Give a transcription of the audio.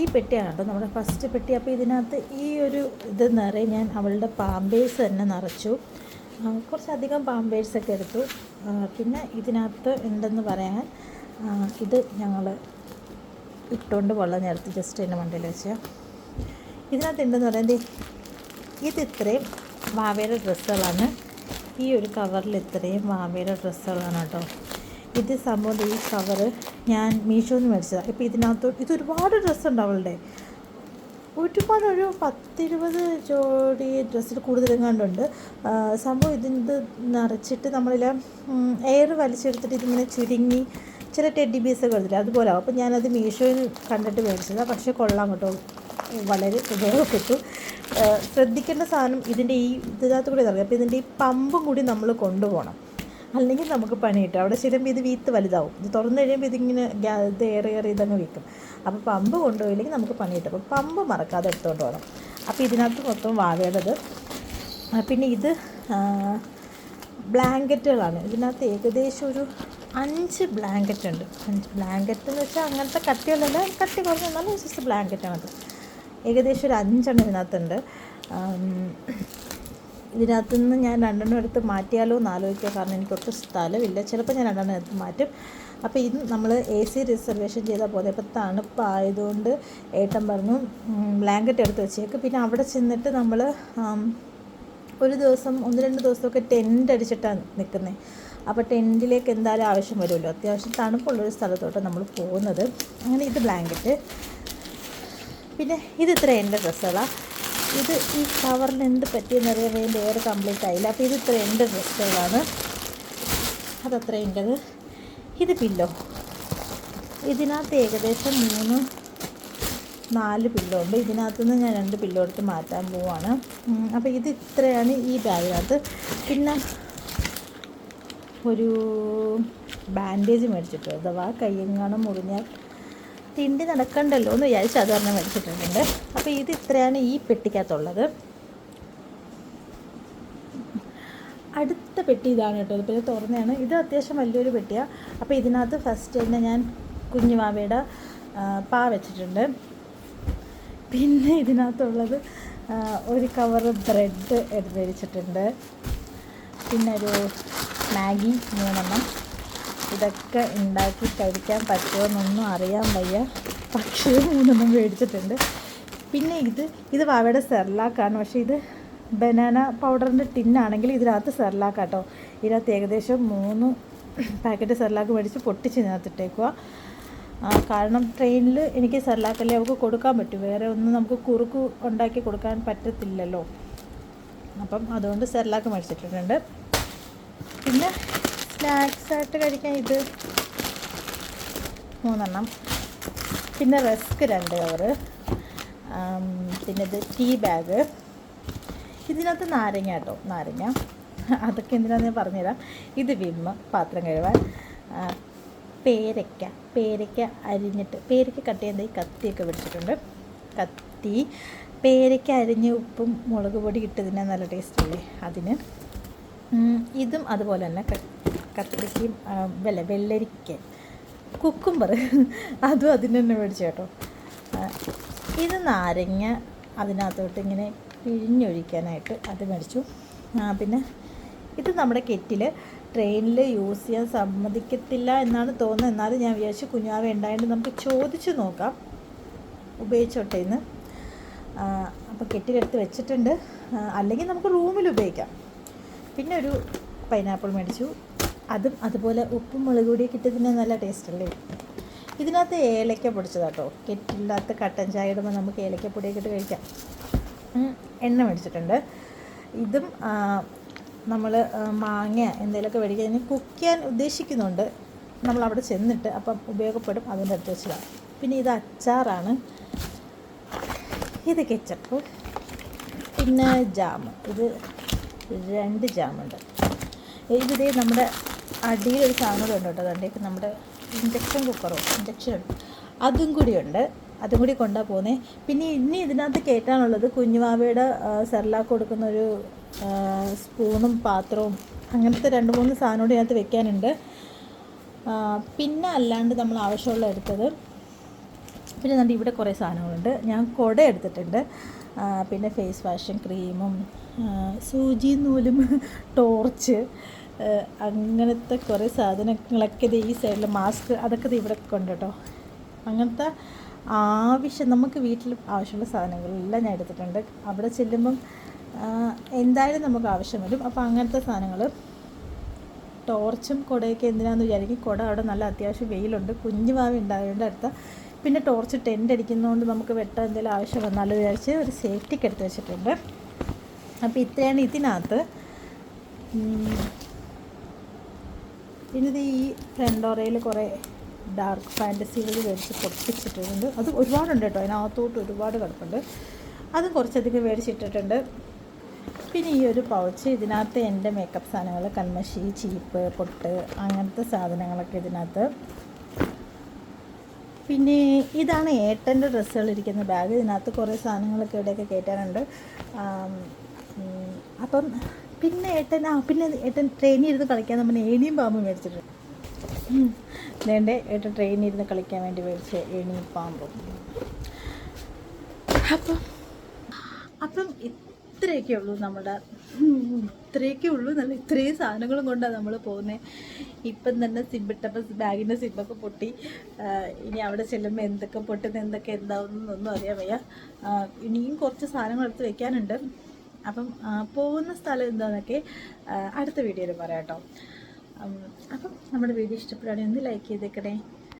ഈ പെട്ടിയാണ് കേട്ടോ നമ്മുടെ ഫസ്റ്റ് പെട്ടി. അപ്പോൾ ഇതിനകത്ത് ഈ ഒരു ഇത് നിറയെ ഞാൻ അവളുടെ പാമ്പേഴ്സ് തന്നെ നിറച്ചു. കുറച്ചധികം പാമ്പേഴ്സൊക്കെ എടുത്തു. പിന്നെ ഇതിനകത്ത് ഉണ്ടെന്ന് പറയാൻ ഇത് ഞങ്ങൾ ഇട്ടുകൊണ്ട് വെള്ളം ചേർത്ത് ജസ്റ്റ് എന്റെ മണ്ടയിൽ വെച്ചാൽ ഇതിനകത്ത് ഉണ്ടെന്ന് പറയുന്നത് ഇത് ഇത്രയും വാവയുടെ ഡ്രസ്സുകളാണ്. ഈ ഒരു കവറിൽ ഇത്രയും വാവയുടെ ഡ്രസ്സുകളാണ് കേട്ടോ. ഇത് സംഭവം ഈ കവറ് ഞാൻ മീഷോന്ന് മേടിച്ചതാണ് ഇപ്പോൾ ഇതിനകത്ത് ഇത് ഒരുപാട് ഡ്രസ്സ് ഉണ്ട് അവളുടെ. ഒരുപാട് ഒരു പത്തിരുപത് ജോഡി ഡ്രസ്സിൽ കൂടുതലെങ്ങാണ്ടുണ്ട് സംഭവം ഇതിന്റെ നിറച്ചിട്ട് നമ്മളിൽ എയർ വലിച്ചെടുത്തിട്ട് ഇതിങ്ങനെ ചുരുങ്ങി ചില ടെഡി ബീസൊക്കെ എടുത്തില്ല അതുപോലെ അപ്പോൾ ഞാനത് മീഷോയിൽ കണ്ടിട്ട് മേടിച്ചതാണ് പക്ഷേ കൊള്ളാം കേട്ടോ. വളരെ ഉപയോഗപ്പെട്ടു ശ്രദ്ധിക്കേണ്ട സാധനം ഇതിന്റെ ഈ ഇതിനകത്ത് കൂടി ഇറങ്ങും അപ്പോൾ ഇതിന്റെ ഈ പമ്പും കൂടി നമ്മൾ കൊണ്ടുപോകണം. അല്ലെങ്കിൽ നമുക്ക് പണി കിട്ടും. അവിടെ ചെല്ലുമ്പോൾ ഇത് വീത്ത് വലുതാവും. ഇത് തുറന്നു കഴിയുമ്പോൾ ഇതിങ്ങനെ ഇത് ഏറെ ഏറെ ഇതങ്ങ് വിൽക്കും അപ്പോൾ പമ്പ് കൊണ്ടുപോയില്ലെങ്കിൽ നമുക്ക് പണി കിട്ടും. അപ്പോൾ പമ്പ് മറക്കാതെ എടുത്തുകൊണ്ട് പോകണം അപ്പോൾ ഇതിനകത്ത് മൊത്തം വാവേണ്ടത് പിന്നെ ഇത് ബ്ലാങ്കറ്റുകളാണ്. ഇതിനകത്ത് ഏകദേശം ഒരു അഞ്ച് ബ്ലാങ്കറ്റ് ഉണ്ട്. അഞ്ച് ബ്ലാങ്കറ്റ് എന്ന് വെച്ചാൽ അങ്ങനത്തെ കട്ടികളല്ല കട്ടി കുറഞ്ഞ എന്നാലും ജസ്റ്റ് ബ്ലാങ്കറ്റാണത് ഏകദേശം ഒരു അഞ്ചെണ്ണം ഇതിനകത്തുണ്ട്. ഇതിനകത്ത് നിന്ന് ഞാൻ രണ്ടെണ്ണം എടുത്ത് മാറ്റിയാലോ എന്ന് ആലോചിക്കുക. കാരണം എനിക്ക് ഒട്ടും സ്ഥലമില്ല. ചിലപ്പോൾ ഞാൻ രണ്ടെണ്ണം എടുത്ത് മാറ്റും. അപ്പോൾ ഇത് നമ്മൾ എ സി റിസർവേഷൻ ചെയ്താൽ പോലെ ഇപ്പോൾ തണുപ്പായതുകൊണ്ട് ഏട്ടൻ പറഞ്ഞു ബ്ലാങ്കറ്റ് എടുത്ത് വെച്ചേക്ക്. പിന്നെ അവിടെ ചെന്നിട്ട് നമ്മൾ ഒരു ദിവസം ഒന്ന് രണ്ട് ദിവസമൊക്കെ ടെന്റ് അടിച്ചിട്ടാണ് നിൽക്കുന്നത്. അപ്പോൾ ടെന്റിലേക്ക് എന്തായാലും ആവശ്യം വരുമല്ലോ. അത്യാവശ്യം തണുപ്പുള്ളൊരു സ്ഥലത്തോട്ട് നമ്മൾ പോകുന്നത്. അങ്ങനെ ഇത് ബ്ലാങ്കറ്റ്. പിന്നെ ഇത് ഇത്ര എന്റെ ഡ്രസ്സുകളാണ്. ഇത് ഈ കവറിന് എന്ത് പറ്റിയെന്നറിയാൻ വേണ്ടി വേറെ കംപ്ലീറ്റ് ആയില്ല? അപ്പോൾ ഇത് ഇത്ര എന്റെ ഡ്രസ്സുകളാണ് അതത്ര എന്റെത് ഇത്. പില്ലോ ഇതിനകത്ത് ഏകദേശം മൂന്ന് നാല് പില്ലോ ഉണ്ട്. ഇതിനകത്ത് നിന്ന് ഞാൻ രണ്ട് പില്ലോ എടുത്ത് മാറ്റാൻ പോവാണ്. അപ്പോൾ ഇത് ഇത്രയാണ് ഈ ബാഗിനകത്ത് പിന്നെ ഒരു ബാൻഡേജ് മേടിച്ചിട്ട് അഥവാ കയ്യെങ്ങാനും മുറിഞ്ഞാൽ തിണ്ടി നടക്കണ്ടല്ലോ എന്ന് വിചാരിച്ച് അത് പറഞ്ഞാൽ മേടിച്ചിട്ടുണ്ട്. അപ്പോൾ ഇത് ഇത്രയാണ് ഈ പെട്ടിക്കകത്തുള്ളത്. അടുത്ത പെട്ടി ഇതാണ് കേട്ടോ. പിന്നെ തുറന്നതാണ്. ഇത് അത്യാവശ്യം വലിയൊരു പെട്ടിയാണ് അപ്പോൾ ഇതിനകത്ത് ഫസ്റ്റ് തന്നെ ഞാൻ കുഞ്ഞുമാവയുടെ പാ വെച്ചിട്ടുണ്ട്. പിന്നെ ഇതിനകത്തുള്ളത് ഒരു കവർ ബ്രെഡ് എടുത്ത് വെച്ചിട്ടുണ്ട് പിന്നെ ഒരു മാഗി മൂന്നെണ്ണം. ഇതൊക്കെ ഉണ്ടാക്കി കഴിക്കാൻ പറ്റുമോ എന്നൊന്നും അറിയാൻ വയ്യ. പക്ഷേ മൂന്നെണ്ണം മേടിച്ചിട്ടുണ്ട്. പിന്നെ ഇത് ഇത് വാവയുടെ സെർലാക്കാണ്. പക്ഷേ ഇത് ബനാന പൗഡറിന്റെ ടിന്നാണെങ്കിൽ ഇതിനകത്ത് സെർലാക്ക് കേട്ടോ ഇതിനകത്ത് ഏകദേശം മൂന്ന് പാക്കറ്റ് സെർലാക്ക് മേടിച്ച് പൊട്ടിച്ച് ഇതിനകത്ത് ഇട്ടേക്കുക ആ, കാരണം ട്രെയിനിൽ എനിക്ക് സെർലാക്കല്ലേ അവൾക്ക് കൊടുക്കാൻ പറ്റും. വേറെ ഒന്നും നമുക്ക് കുറുക്ക് ഉണ്ടാക്കി കൊടുക്കാൻ പറ്റത്തില്ലല്ലോ. അപ്പം അതുകൊണ്ട് സെർലാക്ക് മേടിച്ചിട്ടുണ്ട്. പിന്നെ സ്നാക്സ് ആയിട്ട് കഴിക്കാൻ ഇത് മൂന്നെണ്ണം. പിന്നെ റസ്ക് രണ്ട് കവറ്. പിന്നെ ഇത് ടീ ബാഗ്. ഇതിനകത്ത് നാരങ്ങ കേട്ടോ നാരങ്ങ. അതൊക്കെ എന്തിനാന്ന് ഞാൻ പറഞ്ഞുതരാം. ഇത് വിമ്മ പാത്രം കഴുകാൻ. പേരയ്ക്ക പേരയ്ക്ക അരിഞ്ഞിട്ട് പേരയ്ക്ക കട്ട് ചെയ്യാൻ കത്തിയൊക്കെ പിടിച്ചിട്ടുണ്ട്. കത്തി പേരയ്ക്ക അരിഞ്ഞ് ഉപ്പും മുളക് പൊടി ഇട്ടതിന് നല്ല ടേസ്റ്റ് അല്ലേ അതിന്. ഇതും അതുപോലെ തന്നെ കത്തിരിക്കയും വെല്ല വെള്ളരിക്ക കുക്കുംബർ അതും അതിന് തന്നെ മേടിച്ചു കേട്ടോ. ഇത് നാരങ്ങ അതിനകത്തോട്ട് ഇങ്ങനെ പിഴിഞ്ഞൊഴിക്കാനായിട്ട് അത് മേടിച്ചു. പിന്നെ ഇത് നമ്മുടെ കെറ്റിൽ ട്രെയിനിൽ യൂസ് ചെയ്യാൻ സമ്മതിക്കത്തില്ല എന്നാണ് തോന്നുന്നത്. എന്നാലും ഞാൻ വിചാരിച്ചു കുഞ്ഞാവ ഉണ്ടായത് നമുക്ക് ചോദിച്ചു നോക്കാം. ഉപയോഗിച്ചോട്ടെ എന്ന് അപ്പോൾ കെറ്റിലെടുത്ത് വെച്ചിട്ടുണ്ട്. അല്ലെങ്കിൽ നമുക്ക് റൂമിൽ ഉപയോഗിക്കാം. പിന്നെ ഒരു പൈനാപ്പിൾ മേടിച്ചു. അതും അതുപോലെ ഉപ്പും മുളക് പൊടിയൊക്കെ ഇട്ട് ഇതിന് നല്ല ടേസ്റ്റല്ലേ ഇതിനകത്ത് ഏലക്ക പൊടിച്ചതാട്ടോ. കെറ്റില്ലാത്ത കട്ടൻ ചായ ഇടുമ്പോൾ നമുക്ക് ഏലക്കപ്പൊടിയൊക്കെ ഇട്ട് കഴിക്കാം. എണ്ണ മേടിച്ചിട്ടുണ്ട്. ഇതും നമ്മൾ മാങ്ങ എന്തെങ്കിലുമൊക്കെ മേടിക്കുക ഇനി കുക്ക് ചെയ്യാൻ ഉദ്ദേശിക്കുന്നുണ്ട്. നമ്മൾ അവിടെ ചെന്നിട്ട് അപ്പം ഉപയോഗപ്പെടും. അതിന്റെ അടുത്ത് വെച്ചതാണ്. പിന്നെ ഇത് അച്ചാറാണ്. ഇത് കെച്ചപ്പ്. പിന്നെ ജാം. ഇത് രണ്ട് ജാമുണ്ട്. ഇതിതേ നമ്മുടെ അടിയിലൊരു സാധനം കൂടെ ഉണ്ട് കേട്ടോ. അതുകൊണ്ട് നമ്മുടെ ഇൻഡക്ഷൻ കുക്കറോ ഇൻഡക്ഷൻ അതും ഉണ്ട്. അതും കൂടി കൊണ്ടാ പോകുന്നത് പിന്നെ ഇനി ഇതിനകത്ത് കയറ്റാനുള്ളത് കുഞ്ഞുവാവയുടെ സെർലാക്ക് കൊടുക്കുന്ന ഒരു സ്പൂണും പാത്രവും അങ്ങനത്തെ രണ്ട് മൂന്ന് സാധനം കൂടി ഇതിനകത്ത് വെക്കാനുണ്ട്. പിന്നെ അല്ലാണ്ട് നമ്മൾ ആവശ്യമുള്ള എടുത്തത് പിന്നെ നമ്മുടെ ഇവിടെ കുറേ സാധനങ്ങളുണ്ട്. ഞാൻ കുട എടുത്തിട്ടുണ്ട്. പിന്നെ ഫേസ് വാഷും ക്രീമും സൂചി നൂലും ടോർച്ച് അങ്ങനത്തെ കുറേ സാധനങ്ങളൊക്കെ ദേ ഈ സൈഡിൽ മാസ്ക് അതൊക്കെ ഇത് ഇവിടെ കൊണ്ട് കേട്ടോ അങ്ങനത്തെ ആവശ്യം നമുക്ക് വീട്ടിൽ ആവശ്യമുള്ള സാധനങ്ങളെല്ലാം ഞാൻ എടുത്തിട്ടുണ്ട്. അവിടെ ചെല്ലുമ്പം എന്തായാലും നമുക്ക് ആവശ്യം വരും. അപ്പോൾ അങ്ങനത്തെ സാധനങ്ങൾ ടോർച്ചും കുടയൊക്കെ എന്തിനാണെന്ന് വിചാരിക്കും. കുട അവിടെ നല്ല അത്യാവശ്യം വെയിലുണ്ട്. കുഞ്ഞു ഭാവി ഉണ്ടായതുകൊണ്ട് അടുത്ത പിന്നെ ടോർച്ച് ടെന്റ് അടിക്കുന്നതുകൊണ്ട് നമുക്ക് വെട്ടാൻ എന്തെങ്കിലും ആവശ്യം വന്നാലും വിചാരിച്ച് ഒരു സേഫ്റ്റിക്ക് എടുത്ത് വെച്ചിട്ടുണ്ട്. അപ്പോൾ ഇത്രയാണ് ഇതിനകത്ത്. ഇത് ഈ ഫ്രണ്ടോറയിൽ കുറേ ഡാർക്ക് ഫാന്റസികൾ മേടിച്ച് പൊട്ടിച്ചിട്ടുണ്ട്. അത് ഒരുപാടുണ്ട് കേട്ടോ അതിനകത്തോട്ട് ഒരുപാട് കിടപ്പുണ്ട്. അത് കുറച്ചധികം മേടിച്ചിട്ടിട്ടുണ്ട്. പിന്നെ ഈ ഒരു പൗച്ച് ഇതിനകത്ത് എന്റെ മേക്കപ്പ് സാധനങ്ങൾ കൺമഷി ചീപ്പ് പൊട്ട് അങ്ങനത്തെ സാധനങ്ങളൊക്കെ ഇതിനകത്ത്. പിന്നെ ഇതാണ് ഏട്ടന്റെ ഡ്രസ്സുകൾ ഇരിക്കുന്ന ബാഗ് ഇതിനകത്ത് കുറേ സാധനങ്ങളൊക്കെ ഇവിടെയൊക്കെ കയറ്റാനുണ്ട്. അപ്പം പിന്നെ ഏട്ടൻ ആ പിന്നെ ഏട്ടൻ ട്രെയിനിൽ ഇരുന്ന് കളിക്കാൻ നമ്മൾ ഏണിയും പാമ്പും മേടിച്ചിട്ടുണ്ട്. വേണ്ടേ? ഏട്ടൻ ട്രെയിനിൽ ഇരുന്ന് കളിക്കാൻ വേണ്ടി മേടിച്ച ഏണിയും പാമ്പും. അപ്പം അപ്പം ഇത്രയൊക്കെ ഉള്ളൂ നമ്മുടെ ഇത്രയൊക്കെ ഉള്ളൂ നല്ല ഇത്രയും സാധനങ്ങളും കൊണ്ടാണ് നമ്മൾ പോകുന്നത് ഇപ്പം തന്നെ സിബിട്ടപ്പോൾ ബാഗിന്റെ സിബൊക്കെ പൊട്ടി. ഇനി അവിടെ ചെല്ലുമ്പോൾ എന്തൊക്കെ പൊട്ടുന്ന എന്തൊക്കെ എന്താവുന്നൊന്നും അറിയാൻ വയ്യ. ഇനിയും കുറച്ച് സാധനങ്ങൾ എടുത്ത് വെക്കാനുണ്ട്. അപ്പം പോകുന്ന സ്ഥലം എന്താണെന്നൊക്കെ അടുത്ത വീഡിയോയിൽ പറയാം കേട്ടോ. അപ്പം നമ്മുടെ വീഡിയോ ഇഷ്ടപ്പെടുകയാണെങ്കിൽ ഒന്ന് ലൈക്ക് ചെയ്തേക്കണേ.